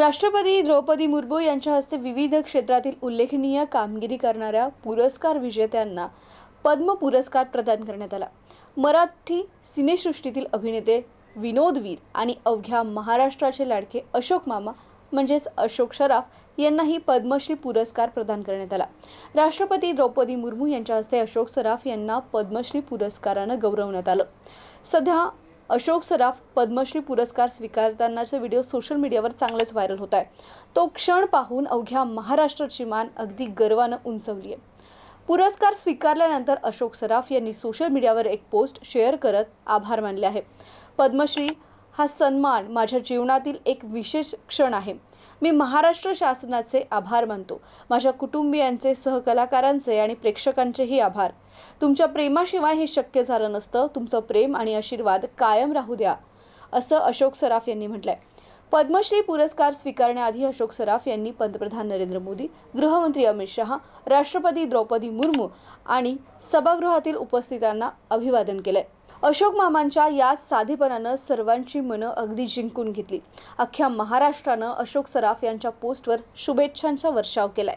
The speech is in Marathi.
राष्ट्रपती द्रौपदी मुर्मू यांच्या हस्ते विविध क्षेत्रातील उल्लेखनीय कामगिरी करणाऱ्या पुरस्कार विजेत्यांना पद्म पुरस्कार प्रदान करण्यात आला. मराठी सिनेसृष्टीतील अभिनेते विनोदवीर आणि अवघ्या महाराष्ट्राचे लाडके अशोक मामा म्हणजेच अशोक सराफ यांनाही पद्मश्री पुरस्कार प्रदान करण्यात आला. राष्ट्रपती द्रौपदी मुर्मू यांच्या हस्ते अशोक सराफ यांना पद्मश्री पुरस्कारानं गौरवण्यात आलं. सध्या अशोक सराफ पद्मश्री पुरस्कार स्वीकारतानाचे व्हिडिओ सोशल मीडियावर चांगलेच व्हायरल होत आहे. तो क्षण पाहून अवघ्या महाराष्ट्राची मान अगदी गर्वानं उंचवली आहे पुरस्कार स्वीकारल्यानंतर अशोक सराफ यांनी सोशल मीडियावर एक पोस्ट शेअर करत आभार मानले आहे. पद्मश्री हा सन्मान माझ्या जीवनातील एक विशेष क्षण आहे. मी महाराष्ट्र शासनाचे आभार मानतो. माझ्या कुटुंबियांचे सहकलाकारांचे आणि प्रेक्षकांचेही आभार. तुमच्या प्रेमाशिवाय हे शक्य झालं नसतं. तुमचं प्रेम आणि आशीर्वाद कायम राहू द्या असं अशोक सराफ यांनी म्हटलंय. पद्मश्री पुरस्कार स्वीकारण्याआधी अशोक सराफ यांनी पंतप्रधान नरेंद्र मोदी गृहमंत्री अमित शहा राष्ट्रपती द्रौपदी मुर्मू आणि सभागृहातील उपस्थितांना अभिवादन केलंय. अशोक मामांच्या या साधेपणानं सर्वांची मनं अगदी जिंकून घेतली. अख्ख्या महाराष्ट्रानं अशोक सराफ यांच्या पोस्टवर शुभेच्छांचा वर्षाव केलाय.